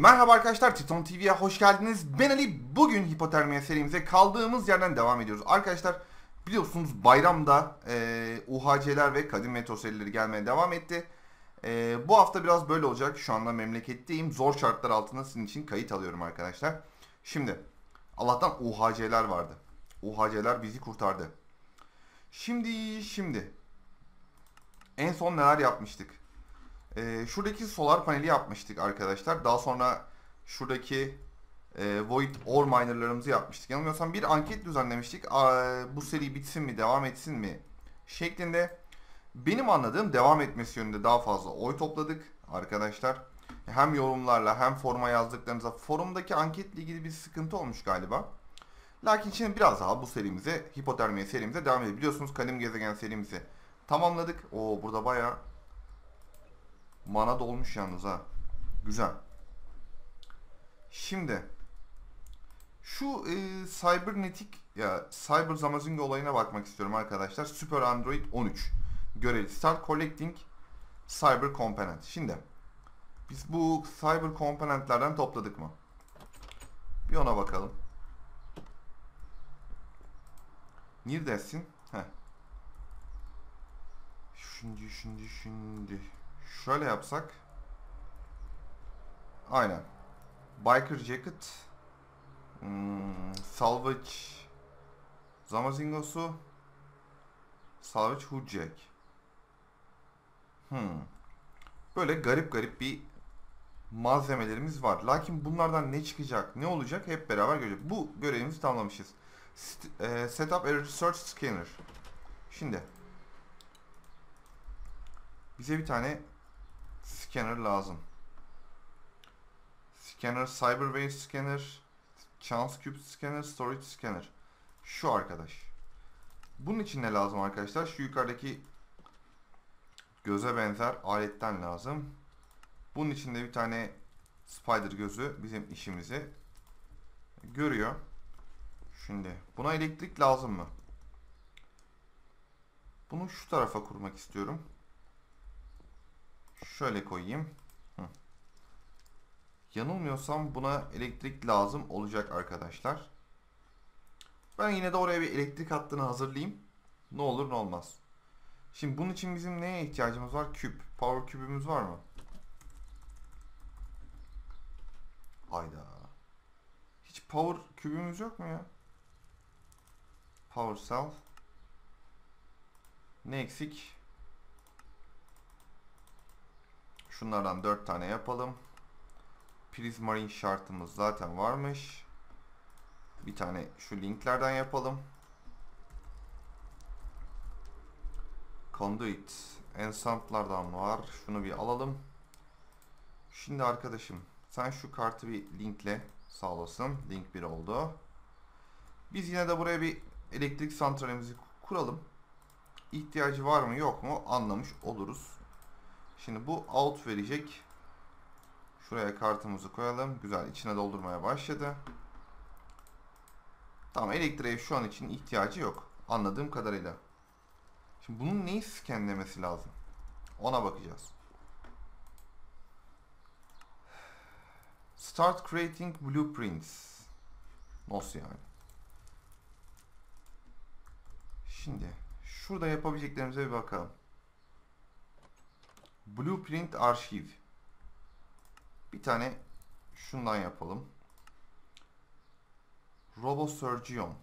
Merhaba arkadaşlar Titon TV'ye hoş geldiniz. Ben Ali. Bugün hipotermiye serimize kaldığımız yerden devam ediyoruz. Arkadaşlar biliyorsunuz bayramda e, UHC'ler ve kadim metro serileri gelmeye devam etti. E, bu hafta biraz böyle olacak. Şu anda memleketteyim. Zor şartlar altında sizin için kayıt alıyorum arkadaşlar. Şimdi Allah'tan UHC'ler vardı. UHC'ler bizi kurtardı. Şimdi şimdi en son neler yapmıştık? Ee, şuradaki solar paneli yapmıştık arkadaşlar. Daha sonra şuradaki e, Void Ore Miner'larımızı yapmıştık. Yanılmıyorsam bir anket düzenlemiştik. Aa, bu seri bitsin mi, devam etsin mi şeklinde. Benim anladığım devam etmesi yönünde daha fazla oy topladık arkadaşlar. Hem yorumlarla hem foruma yazdıklarınıza forumdaki anketle ilgili bir sıkıntı olmuş galiba. Lakin şimdi biraz daha bu serimize, hipotermiye serimize devam edelim. Biliyorsunuz Kadim Gezegen serimizi tamamladık. Oo burada bayağı Mana dolmuş yalnız ha. Güzel. Şimdi şu e, Cybernetic ya Cyber Zamazingo olayına bakmak istiyorum arkadaşlar. Super Android 13 göreli. Start collecting Cyber Component. Şimdi biz bu Cyber Component'lerden topladık mı? Bir ona bakalım. Neredesin? Heh. Şimdi şimdi şimdi. Şöyle yapsak. Aynen. Biker Jacket. Hmm, salvage. Zamazingosu. Salvage Hood. Hmm. Böyle garip garip bir malzemelerimiz var. Lakin bunlardan ne çıkacak, ne olacak hep beraber göreceğiz. Bu görevimizi tamamlamışız. St e, set up a research scanner. Şimdi bize bir tane scanner lazım. Scanner, Cyberwave scanner, Chance Cube scanner, Storage scanner. Şu arkadaş. Bunun için ne lazım arkadaşlar? Şu yukarıdaki göze benzer aletten lazım. Bunun için de bir tane spider gözü bizim işimizi görüyor. Şimdi buna elektrik lazım mı? Bunu şu tarafa kurmak istiyorum. Şöyle koyayım. Hı. Yanılmıyorsam buna elektrik lazım olacak arkadaşlar. Ben yine de oraya bir elektrik hattını hazırlayayım. Ne olur ne olmaz. Şimdi bunun için bizim neye ihtiyacımız var? Küp. Power kübümüz var mı? Hayda. Hiç power kübümüz yok mu ya? Power cell. Ne eksik? Şunlardan 4 tane yapalım. Prismarine şartımız zaten varmış. Bir tane şu linklerden yapalım. Conduit Ensemble var. Şunu bir alalım. Şimdi arkadaşım sen şu kartı bir linkle sağ olasın. Link 1 oldu. Biz yine de buraya bir elektrik santralimizi kuralım. İhtiyacı var mı yok mu anlamış oluruz. Şimdi bu out verecek. Şuraya kartımızı koyalım. Güzel içine doldurmaya başladı. Tamam elektriğe şu an için ihtiyacı yok. Anladığım kadarıyla. Şimdi bunun neyi skenlemesi lazım? Ona bakacağız. Start creating blueprints. Nasıl yani? Şimdi şurada yapabileceklerimize bir bakalım. Blueprint arşiv. Bir tane şundan yapalım. RoboSurgeon.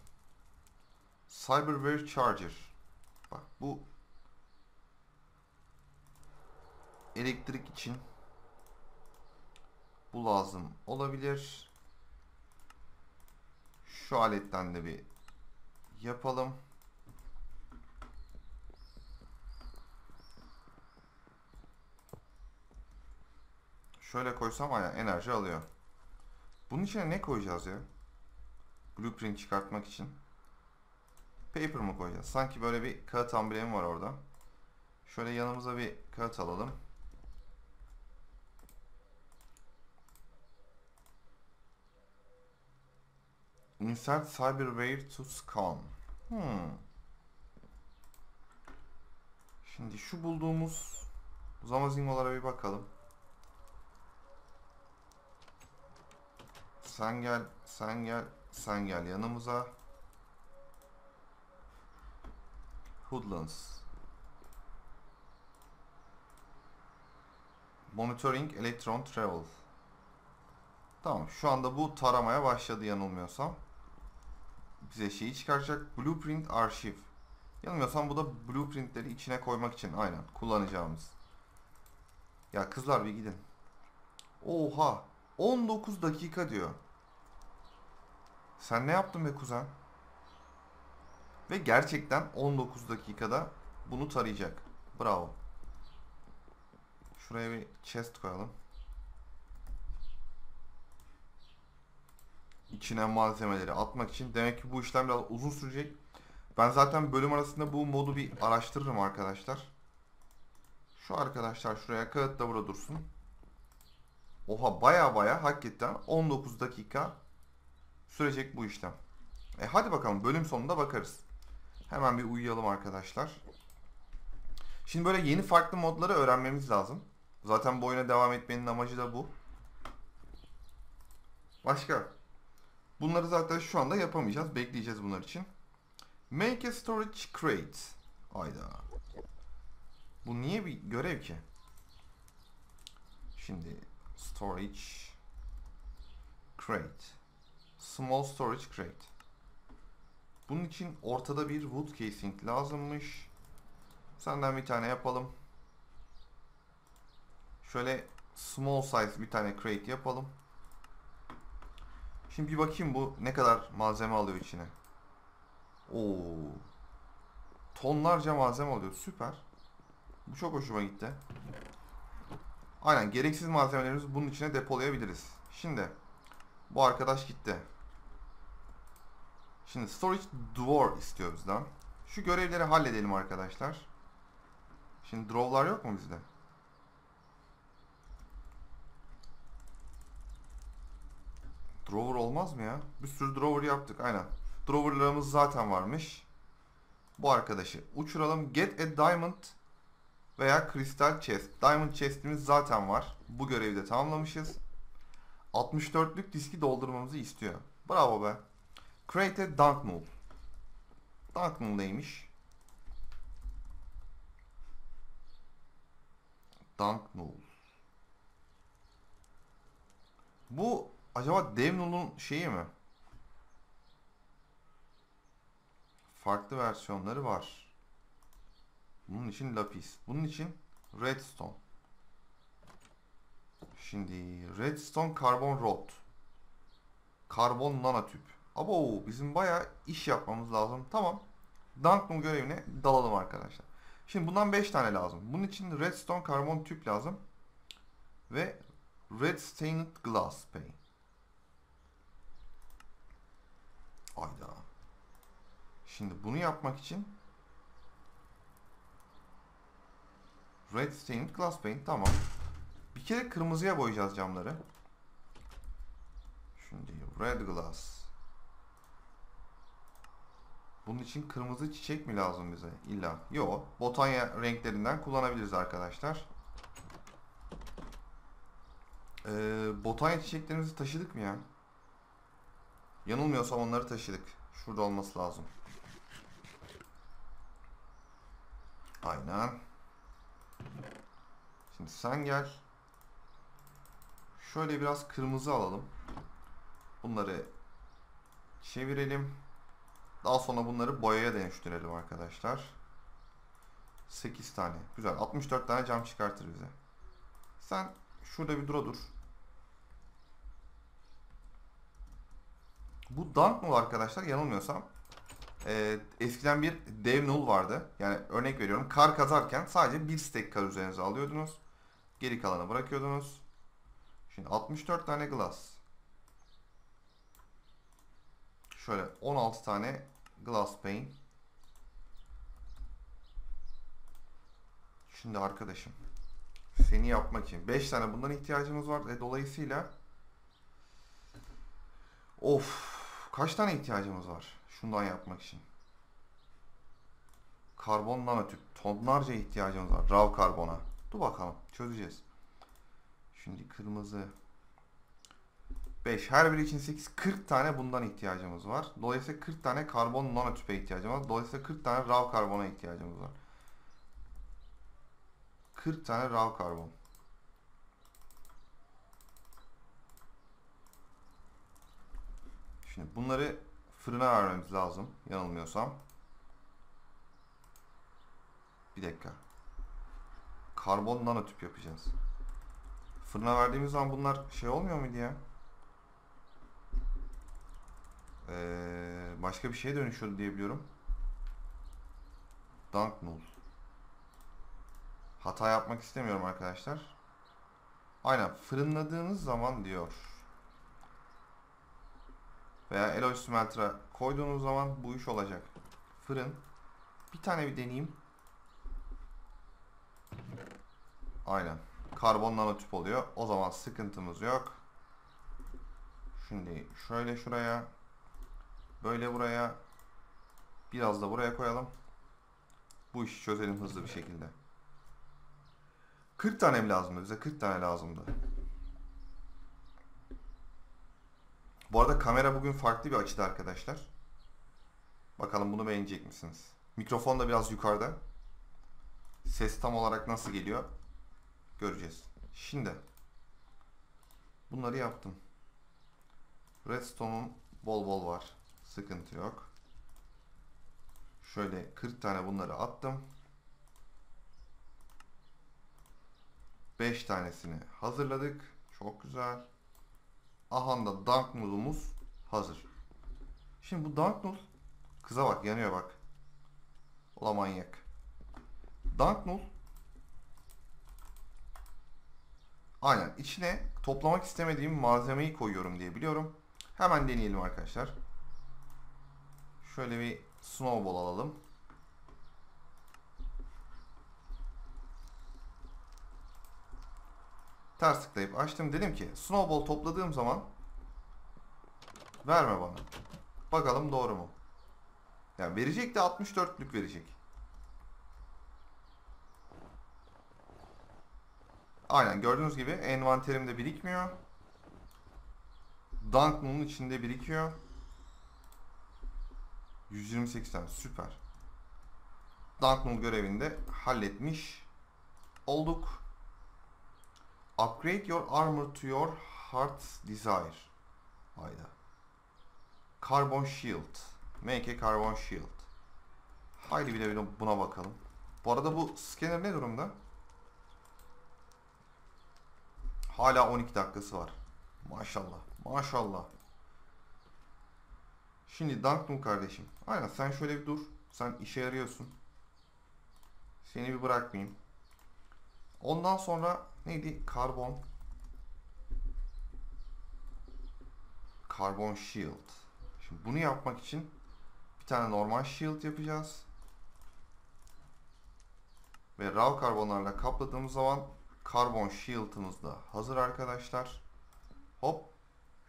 Cyberware Charger. Bak bu elektrik için bu lazım olabilir. Şu aletten de bir yapalım. Şöyle koysam aya enerji alıyor. Bunun içine ne koyacağız ya? Blueprint çıkartmak için. Paper mı koyacağız? Sanki böyle bir kağıt amblemi var orada. Şöyle yanımıza bir kağıt alalım. Insert cyberware to scan. Hmm. Şimdi şu bulduğumuz zamazingolara bir bakalım. Sen gel, sen gel, sen gel yanımıza. Hoodlands. Monitoring Electron Travel. Tamam şu anda bu taramaya başladı yanılmıyorsam. Bize şeyi çıkaracak. Blueprint Arşiv. Yanılmıyorsam bu da blueprintleri içine koymak için aynen kullanacağımız. Ya kızlar bir gidin. Oha 19 dakika diyor. Sen ne yaptın be kuzen? Ve gerçekten 19 dakikada bunu tarayacak. Bravo. Şuraya bir chest koyalım. İçine malzemeleri atmak için. Demek ki bu işlem biraz uzun sürecek. Ben zaten bölüm arasında bu modu bir araştırırım arkadaşlar. Şu arkadaşlar şuraya kağıt da burada dursun. Oha baya baya hakikaten 19 dakika sürecek bu işlem. E hadi bakalım bölüm sonunda bakarız. Hemen bir uyuyalım arkadaşlar. Şimdi böyle yeni farklı modları öğrenmemiz lazım. Zaten bu oyuna devam etmenin amacı da bu. Başka? Bunları zaten şu anda yapamayacağız. Bekleyeceğiz bunlar için. Make a storage crate. Ayda. Bu niye bir görev ki? Şimdi storage crate. Small storage crate. Bunun için ortada bir wood casing lazımmış. Senden bir tane yapalım. Şöyle small size bir tane crate yapalım. Şimdi bir bakayım bu ne kadar malzeme alıyor içine. Oo. Tonlarca malzeme alıyor. Süper. Bu çok hoşuma gitti. Aynen gereksiz malzemelerimizi bunun içine depolayabiliriz. Şimdi bu arkadaş gitti. Şimdi storage door istiyor bizden. Şu görevleri halledelim arkadaşlar. Şimdi draw'lar yok mu bizde? Drawer olmaz mı ya? Bir sürü drawer yaptık aynen. Drawer'larımız zaten varmış. Bu arkadaşı uçuralım. Get a diamond veya crystal chest. Diamond chest'imiz zaten var. Bu görevi de tamamlamışız. 64'lük diski doldurmamızı istiyor. Bravo be. Create a dunk null. Dunk null neymiş? Dunk null. Bu acaba dev null'un şeyi mi? Farklı versiyonları var. Bunun için lapis. Bunun için redstone. Şimdi redstone karbon rod. Karbon nanotüp. Abo bizim bayağı iş yapmamız lazım. Tamam. Dunknull görevine dalalım arkadaşlar. Şimdi bundan 5 tane lazım. Bunun için redstone karbon tüp lazım. Ve red stained glass pane. Ayda. Şimdi bunu yapmak için red stained glass pane tamam. Kere kırmızıya boyayacağız camları. Şimdi red glass. Bunun için kırmızı çiçek mi lazım bize? İlla. Yo. Botanya renklerinden kullanabiliriz arkadaşlar. Ee, botanya çiçeklerimizi taşıdık mı ya? Yanılmıyorsam onları taşıdık. Şurada olması lazım. Aynen. Şimdi sen gel. Şöyle biraz kırmızı alalım. Bunları çevirelim. Daha sonra bunları boyaya dönüştürelim arkadaşlar. 8 tane. Güzel. 64 tane cam çıkartır bize. Sen şurada bir dura dur. Bu dunk null arkadaşlar yanılmıyorsam e, eskiden bir dev null vardı. Yani örnek veriyorum kar kazarken sadece bir stack kar üzerinize alıyordunuz. Geri kalanı bırakıyordunuz. Şimdi 64 tane glass. Şöyle 16 tane glass pane. Şimdi arkadaşım seni yapmak için 5 tane bundan ihtiyacımız var. E, dolayısıyla of kaç tane ihtiyacımız var şundan yapmak için? Karbon nanotüp tonlarca ihtiyacımız var. Raw karbona. Dur bakalım çözeceğiz. Şimdi kırmızı 5. Her biri için 8. 40 tane bundan ihtiyacımız var. Dolayısıyla 40 tane karbon nanotüpe ihtiyacımız var. Dolayısıyla 40 tane raw karbona ihtiyacımız var. 40 tane raw karbon. Şimdi bunları fırına vermemiz lazım. Yanılmıyorsam. Bir dakika. Karbon nanotüp yapacağız. Fırına verdiğimiz zaman bunlar şey olmuyor muydu ya? Ee, başka bir şeye dönüşüyordu diye biliyorum. Dunk null. Hata yapmak istemiyorum arkadaşlar. Aynen fırınladığınız zaman diyor. Veya Eloy Smelter'a koyduğunuz zaman bu iş olacak. Fırın. Bir tane bir deneyeyim. Aynen. Karbon nanotüp oluyor. O zaman sıkıntımız yok. Şimdi şöyle şuraya. Böyle buraya. Biraz da buraya koyalım. Bu işi çözelim hızlı bir şekilde. 40 tane mi lazımdı? Bize 40 tane lazımdı. Bu arada kamera bugün farklı bir açıda arkadaşlar. Bakalım bunu beğenecek misiniz? Mikrofon da biraz yukarıda. Ses tam olarak nasıl geliyor? Göreceğiz. Şimdi bunları yaptım. Redstone'un bol bol var. Sıkıntı yok. Şöyle 40 tane bunları attım. 5 tanesini hazırladık. Çok güzel. Ahanda dunk noodle'umuz hazır. Şimdi bu dunk noodle kıza bak yanıyor bak. Ola manyak. Dunk noodle Aynen. içine toplamak istemediğim malzemeyi koyuyorum diye biliyorum. Hemen deneyelim arkadaşlar. Şöyle bir snowball alalım. Ters tıklayıp açtım. Dedim ki snowball topladığım zaman verme bana. Bakalım doğru mu? Yani verecek de 64'lük verecek. Aynen gördüğünüz gibi envanterimde birikmiyor. Dunknull'un içinde birikiyor. 128 tane süper. Dunknull görevinde halletmiş olduk. Upgrade your armor to your heart's desire. Hayda. Carbon shield. Make a carbon shield. Haydi bir de buna bakalım. Bu arada bu scanner ne durumda? Hala 12 dakikası var. Maşallah. Maşallah. Şimdi Duncan kardeşim. Aynen sen şöyle bir dur. Sen işe yarıyorsun. Seni bir bırakmayayım. Ondan sonra neydi? Karbon. Karbon shield. Şimdi bunu yapmak için bir tane normal shield yapacağız. Ve raw karbonlarla kapladığımız zaman karbon shield'ımız da hazır arkadaşlar. Hop.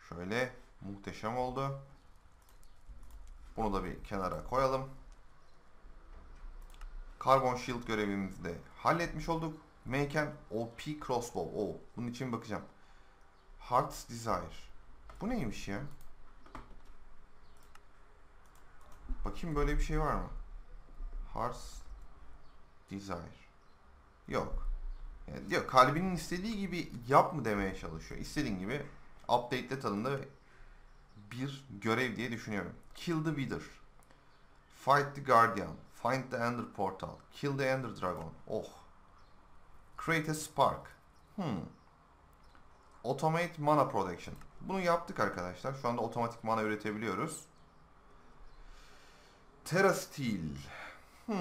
Şöyle muhteşem oldu. Bunu da bir kenara koyalım. Karbon shield görevimizi de halletmiş olduk. Make an OP crossbow. Oh, bunun için bakacağım. Heart's Desire. Bu neymiş ya? Bakayım böyle bir şey var mı? Heart's Desire. Yok. Diyor kalbinin istediği gibi yap mı demeye çalışıyor. İstediğin gibi update'le tadında bir görev diye düşünüyorum. Kill the Wither. Fight the Guardian. Find the Ender Portal. Kill the Ender Dragon. Oh. Create a Spark. Hmm. Automate Mana Production. Bunu yaptık arkadaşlar. Şu anda otomatik mana üretebiliyoruz. Terra Steel. Hmm.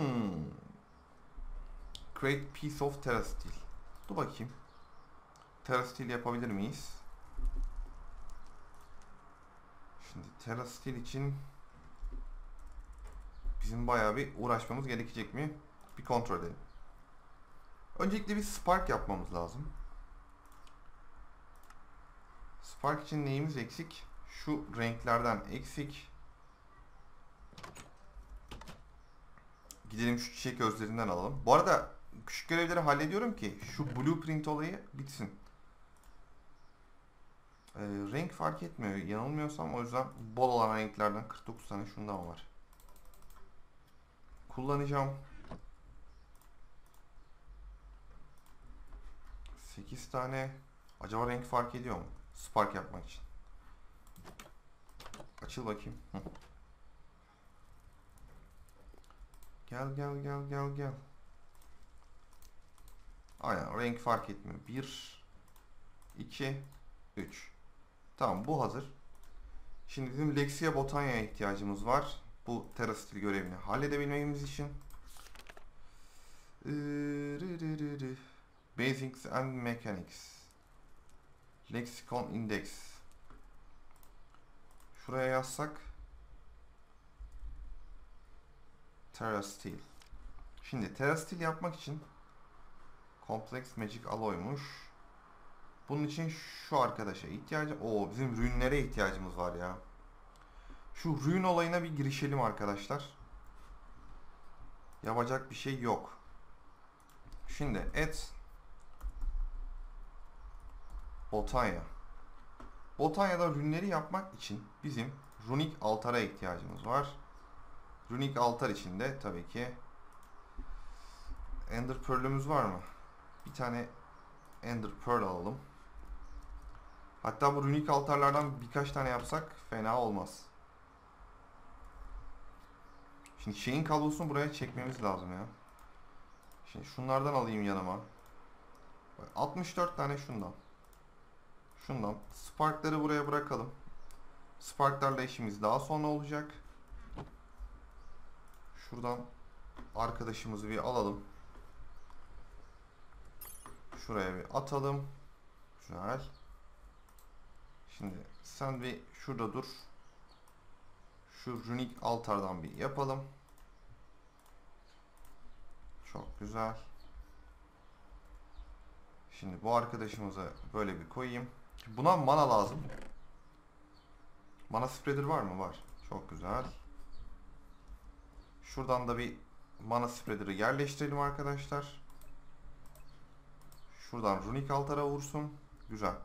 Create piece of Terra Steel. Dur bakayım. Terra Steel yapabilir miyiz? Şimdi Terra Steel için bizim bayağı bir uğraşmamız gerekecek mi? Bir kontrol edelim. Öncelikle bir Spark yapmamız lazım. Spark için neyimiz eksik? Şu renklerden eksik. Gidelim şu çiçek gözlerinden alalım. Bu arada küçük görevleri hallediyorum ki şu blueprint olayı bitsin. Ee, renk fark etmiyor. Yanılmıyorsam o yüzden bol olan renklerden 49 tane şundan var. Kullanacağım. 8 tane. Acaba renk fark ediyor mu? Spark yapmak için. Açıl bakayım. Gel gel gel gel gel. Aynen renk fark etmiyor. 1 2 3 Tamam bu hazır. Şimdi bizim Lexia Botania'ya ihtiyacımız var. Bu Terastil görevini halledebilmemiz için. Basics and Mechanics. Lexicon Index. Şuraya yazsak. Terastil. Şimdi Terastil yapmak için Complex Magic Alloy'muş. Bunun için şu arkadaşa ihtiyacı... Oo bizim rünlere ihtiyacımız var ya. Şu rün olayına bir girişelim arkadaşlar. Yapacak bir şey yok. Şimdi et Botanya. Botanya'da rünleri yapmak için bizim runik altara ihtiyacımız var. Runik altar için de tabii ki Ender Pearl'ümüz var mı? Bir tane Ender Pearl alalım. Hatta bu runik altarlardan birkaç tane yapsak fena olmaz. Şimdi şeyin kablosunu buraya çekmemiz lazım ya. Şimdi şunlardan alayım yanıma. 64 tane şundan. Şundan. Sparkları buraya bırakalım. Sparklarla işimiz daha sonra olacak. Şuradan arkadaşımızı bir alalım. Şuraya bir atalım. Güzel. Şimdi sen bir şurada dur. Şu runik altardan bir yapalım. Çok güzel. Şimdi bu arkadaşımıza böyle bir koyayım. Buna mana lazım. Mana spreader var mı? Var. Çok güzel. Şuradan da bir mana spreader'ı yerleştirelim arkadaşlar. Şuradan runik altara vursun. Güzel.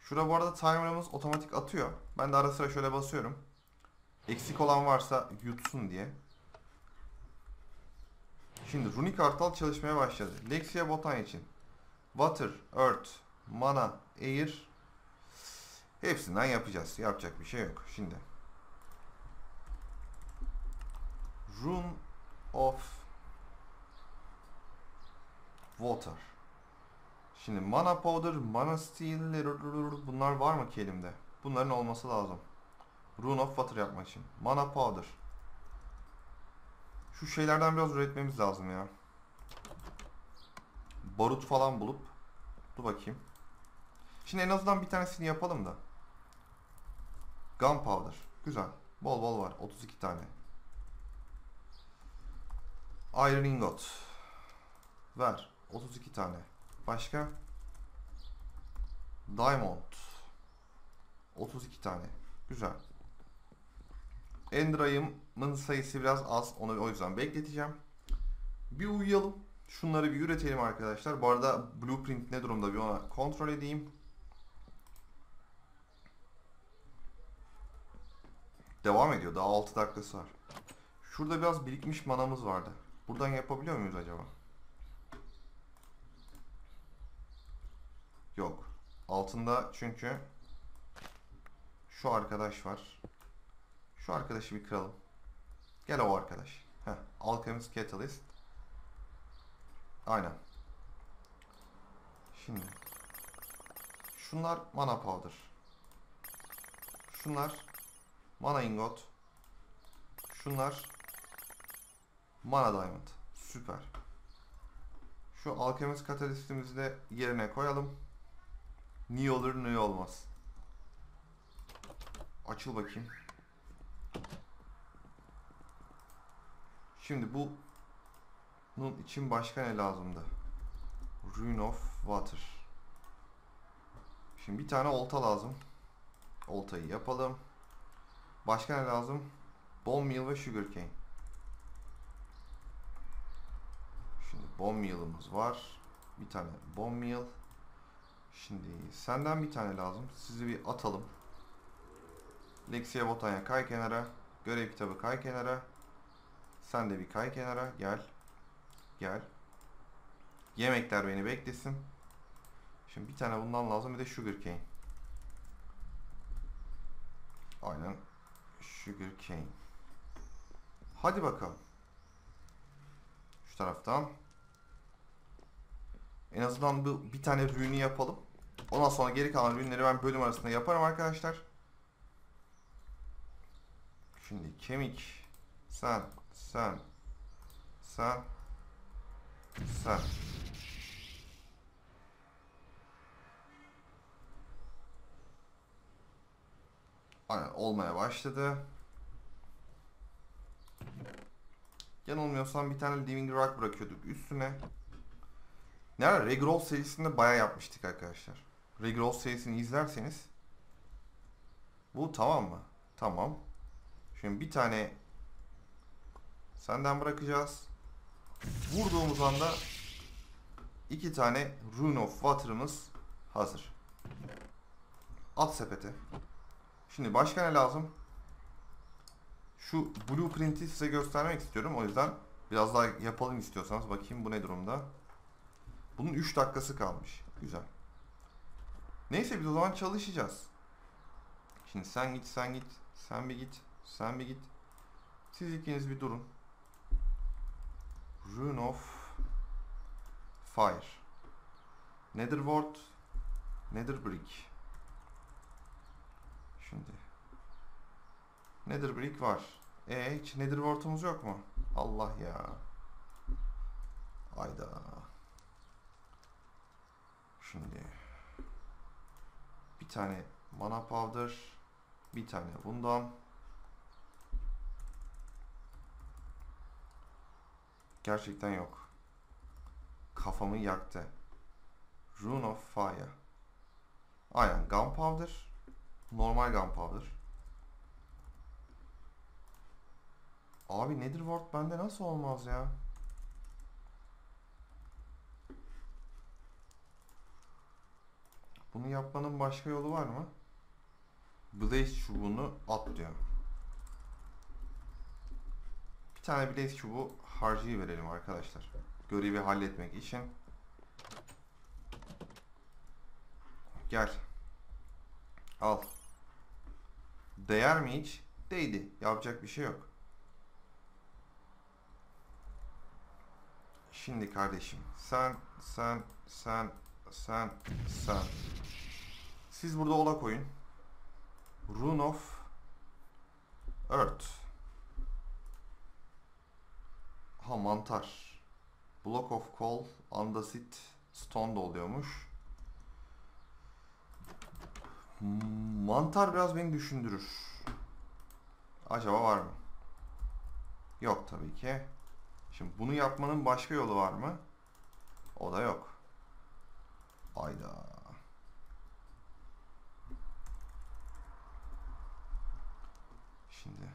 Şurada bu arada timer'ımız otomatik atıyor. Ben de ara sıra şöyle basıyorum. Eksik olan varsa yutsun diye. Şimdi runik kartal çalışmaya başladı. Lexia botan için. Water, Earth, Mana, Air hepsinden yapacağız. Yapacak bir şey yok. Şimdi Rune of Water. Şimdi Mana Powder, Mana Steel bunlar var mı ki elimde? Bunların olması lazım. Rune of Water yapmak için. Mana Powder. Şu şeylerden biraz üretmemiz lazım ya. Barut falan bulup. Dur bakayım. Şimdi en azından bir tanesini yapalım da. Gunpowder. Güzel. Bol bol var. 32 tane. Iron ingot. Ver. 32 tane. Başka? Diamond. 32 tane. Güzel. Endra'yımın sayısı biraz az. Onu o yüzden bekleteceğim. Bir uyuyalım. Şunları bir üretelim arkadaşlar. Bu arada blueprint ne durumda bir ona kontrol edeyim. Devam ediyor. Daha 6 dakikası var. Şurada biraz birikmiş manamız vardı. Buradan yapabiliyor muyuz acaba? Yok. Altında çünkü şu arkadaş var. Şu arkadaşı bir kıralım. Gel o arkadaş. Heh. Alchemist Catalyst. Aynen. Şimdi. Şunlar mana powder. Şunlar mana ingot. Şunlar mana diamond. Süper. Şu alchemist katalistimizi de yerine koyalım. Niye olur niye olmaz. Açıl bakayım. Şimdi bu bunun için başka ne lazımdı? Rune of Water. Şimdi bir tane olta lazım. Oltayı yapalım. Başka ne lazım? Bone meal ve sugar cane. Şimdi bone meal'ımız var. Bir tane bone meal. Şimdi senden bir tane lazım. Sizi bir atalım. Lexia Botanya kay kenara. Görev kitabı kay kenara. Sen de bir kay kenara. Gel. Gel. Yemekler beni beklesin. Şimdi bir tane bundan lazım bir de sugar cane. Aynen. Sugar cane. Hadi bakalım. Şu taraftan. En azından bu bir tane rünü yapalım. Ondan sonra geri kalan ürünleri ben bölüm arasında yaparım arkadaşlar. Şimdi kemik. Sen, sen, sen, sen. Aynen olmaya başladı. Yanılmıyorsam bir tane Living Rock bırakıyorduk üstüne. Ne ara Regrol serisinde bayağı yapmıştık arkadaşlar. Regrol serisini izlerseniz bu tamam mı? Tamam. Şimdi bir tane senden bırakacağız. Vurduğumuz anda iki tane Rune of Water'ımız hazır. At sepete. Şimdi başka ne lazım? Şu blueprint'i size göstermek istiyorum. O yüzden biraz daha yapalım istiyorsanız. Bakayım bu ne durumda. Bunun 3 dakikası kalmış. Güzel. Neyse biz o zaman çalışacağız. Şimdi sen git, sen git, sen bir git, sen bir git. Siz ikiniz bir durun. Rune of Fire. Nether Ward, Nether Brick. Şimdi. Nether Brick var. E hiç Nether Ward'umuz yok mu? Allah ya. Ayda. Şimdi bir tane mana powder, bir tane bundan. Gerçekten yok. Kafamı yaktı. Rune of Fire. Aynen gunpowder. Normal gunpowder. Abi nedir ward bende nasıl olmaz ya? Bunu yapmanın başka yolu var mı? Blaze çubuğunu at diyor. Bir tane Blaze çubuğu harcayı verelim arkadaşlar. Görevi halletmek için. Gel. Al. Değer mi hiç? Değdi. Yapacak bir şey yok. Şimdi kardeşim sen sen sen sen sen siz burada ola koyun. Rune of Earth. Ha mantar. Block of Coal, Andasit, Stone da oluyormuş. Mantar biraz beni düşündürür. Acaba var mı? Yok tabii ki. Şimdi bunu yapmanın başka yolu var mı? O da yok. Ayda. Şimdi.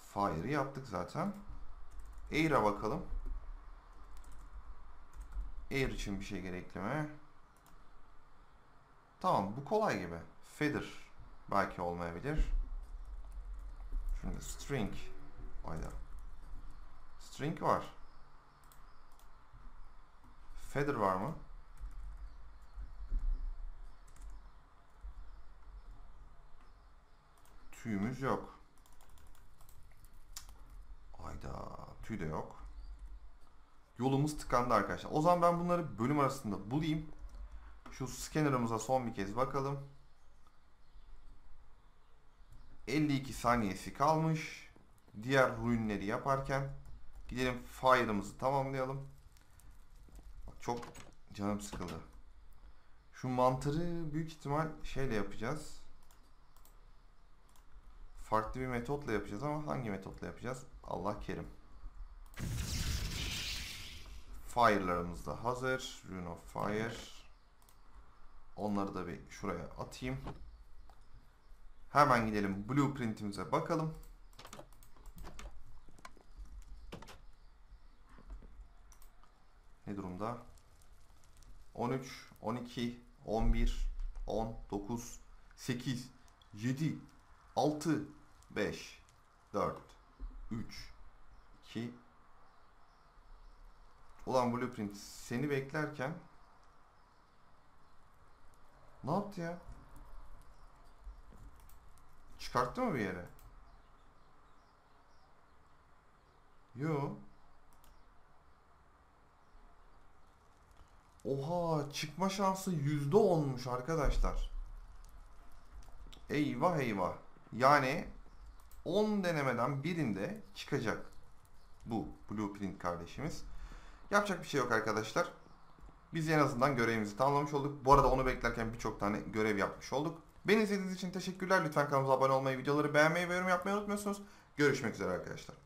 Fire'ı yaptık zaten. Air'a bakalım. Air için bir şey gerekli mi? Tamam bu kolay gibi. Feather belki olmayabilir. Şimdi string. Ayda. String var. Feather var mı? Tüyümüz yok. Ayda tüy de yok. Yolumuz tıkandı arkadaşlar. O zaman ben bunları bölüm arasında bulayım. Şu scanner'ımıza son bir kez bakalım. 52 saniyesi kalmış. Diğer ruinleri yaparken gidelim file'ımızı tamamlayalım. Çok canım sıkıldı. Şu mantarı büyük ihtimal şeyle yapacağız. Farklı bir metotla yapacağız ama hangi metotla yapacağız? Allah kerim. Fire'larımız da hazır. Rune of Fire. Onları da bir şuraya atayım. Hemen gidelim blueprint'imize bakalım. Ne durumda? 13, 12, 11, 10, 9, 8, 7, 6, 5, 4, 3, 2, Ulan Blueprint seni beklerken ne yaptı ya? Çıkarttı mı bir yere? Yo. Oha çıkma şansı yüzde onmuş arkadaşlar. Eyvah eyvah. Yani 10 denemeden birinde çıkacak bu Blueprint kardeşimiz. Yapacak bir şey yok arkadaşlar. Biz en azından görevimizi tamamlamış olduk. Bu arada onu beklerken birçok tane görev yapmış olduk. Beni izlediğiniz için teşekkürler. Lütfen kanalımıza abone olmayı, videoları beğenmeyi ve yorum yapmayı unutmuyorsunuz. Görüşmek üzere arkadaşlar.